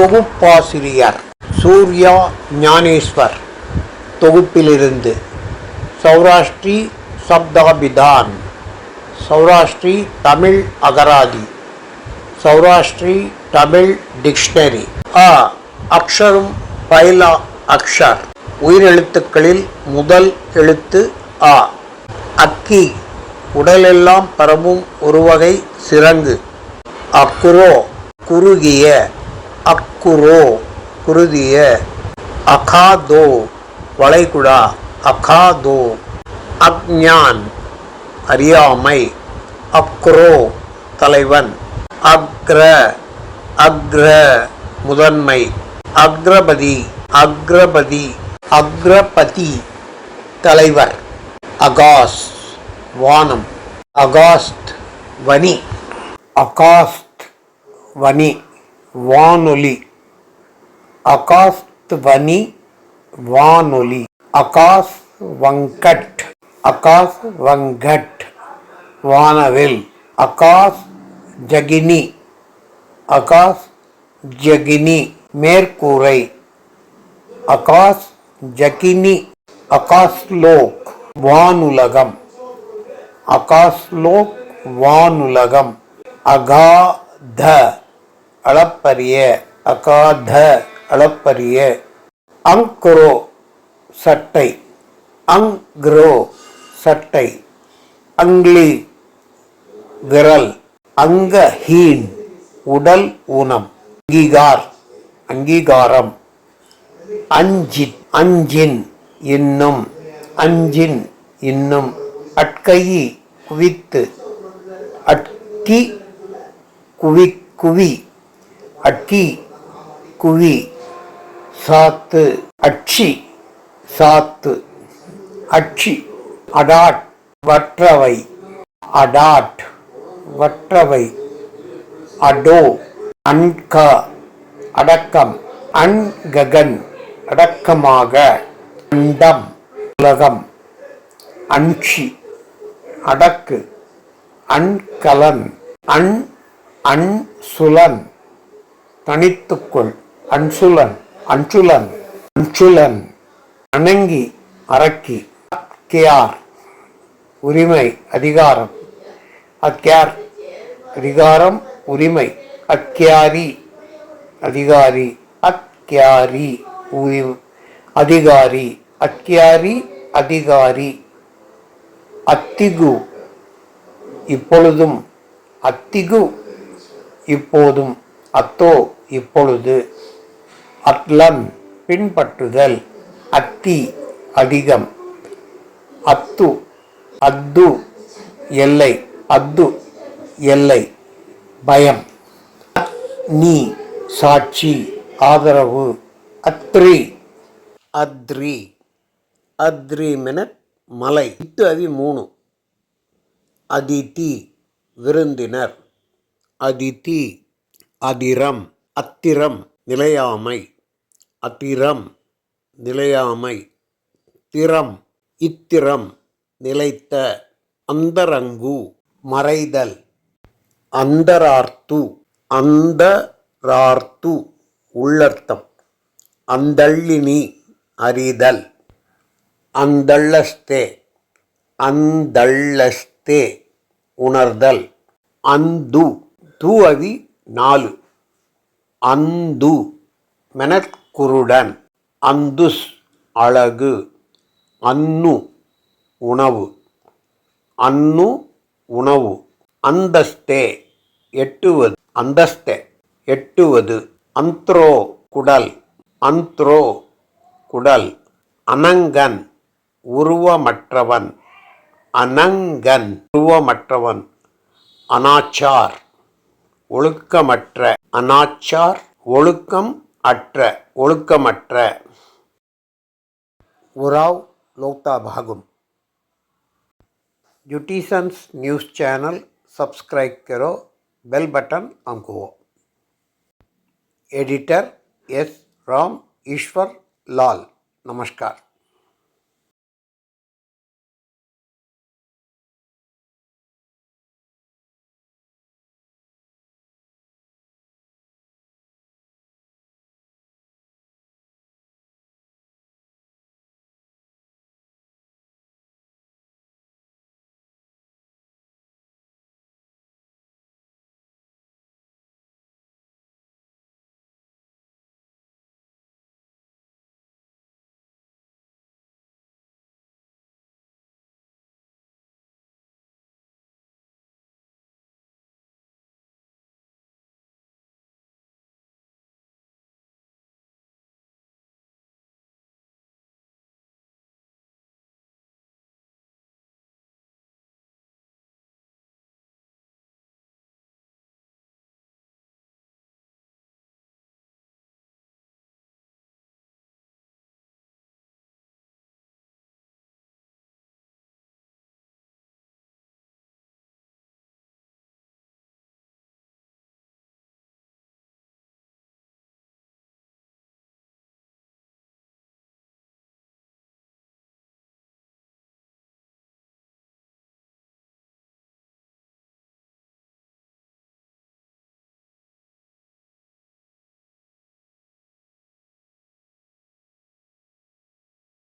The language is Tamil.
தொகுப்பாசிரியர் சூர்யா ஞானேஸ்வர். தொகுப்பிலிருந்து சௌராஷ்டிரி சப்தாபிதான். சௌராஷ்டிரி தமிழ் அகராதி. சௌராஷ்டிரி தமிழ் டிக்ஷனரி. அ அக்ஷரும் பைலா அக்ஷர். உயிரெழுத்துக்களில் முதல் எழுத்து ஆ. அக்கி. உடலெல்லாம் பரவும் ஒரு வகை சிறங்கு. அக்குரோ குறுகிய. அக்குரோ குருதிய அகாதோ வளைகுடா அகாதோ அக்ஞான் அறியாமை அக்ரோ தலைவன் அக்ர அக்ர முதன்மை அக்ரபதி அக்ரபதி அக்ரபதி தலைவர் அகாஸ் வானம் அகாஸ்த் வனி அகாஸ்த் வனி. వానొలి. అకాస్త్వని వానొలి. అకాస్ వంకట్ అకాస్ వంఘట్ వానవిల్. అకాస్ జగిని అకాస్ జగిని మేర్కూరై. అకాస్ జకిని అకాస్లోక్ వానులగం. అకాస్లోక్ వానులగం. అగాధ. அளப்பரிய அகாத அளப்பரிய அங்குரோ சட்டை அங்க்ரோ சட்டை அங்லி விரல் அங்கஹீன் உடல் ஊனம் அங்கீகார் அங்கீகாரம் அஞ்சி அஞ்சின் இன்னும் அஞ்சின் இன்னும் அட்கையி குவித்து அட்கி குவி குவி. அட்டி குழி சாத்து அட்சி சாத்து அட்சி அடாட் வற்றவை அடாட் வற்றவை அடோ அன்கா அடக்கம் அன்ககன் அடக்கமாக அண்டம் உலகம் அன்ஷி அடக்கு அன்கலன் அன் அன்சுலன் தனித்துக்குள். அன்சுலன் அன்சுலன் அன்சுலன். அணங்கி அரக்கி அக்கியார் உரிமை அதிகாரம். அக்கியார் அதிகாரம் உரிமை. அக்கியாரி அதிகாரி. அக்கியாரி உரி அதிகாரி. அக்கியாரி அதிகாரி. அத்திகு இப்பொழுதும். அத்திகு இப்போதும். அத்தோ இப்பொழுது அத்லம் பின்பற்றுதல் அத்தி அதிகம். அத்து அத்து எல்லை அத்து எல்லை பயம். நீ சாட்சி ஆதரவு அத்ரி. அத்ரி அத்ரி மினட் மலை. இட்டு அதி மூணு. அதிதி விருந்தினர். அதிதி அதிரம் அத்திரம் நிலையாமை. அதிரம் நிலையாமை. திறம் இத்திரம் நிலைத்த. அந்தரங்கு மறைதல். அந்தரார்த்து அந்தரார்த்து உள்ளர்த்தம். அந்தள்ளினி அறிதல். அந்தள்ளஸ்தே அந்தள்ளஸ்தே உணர்தல். அந்து தூ அவி நாலு. அந்து மெனக்குருடன். அந்துஸ் அழகு. அன்னு உணவு. அன்னு உணவு. அந்தஸ்தே எட்டுவது. அந்தஸ்தே எட்டுவது. அந்த்ரோ குடல். அந்த்ரோ குடல். அனங்கன் உருவமற்றவன். அனங்கன் உருவமற்றவன். அனாச்சார். ஒழுக்கமற்ற அனாச்சார் ஒழுக்கம் அற்ற ஒழுக்கமற்ற उराव लोकता भागुम ब्यूटिशंस न्यूज़ चैनल सब्सक्राइब करो बेल बटन अमको एडिटर एस राम ईश्वर लाल नमस्कार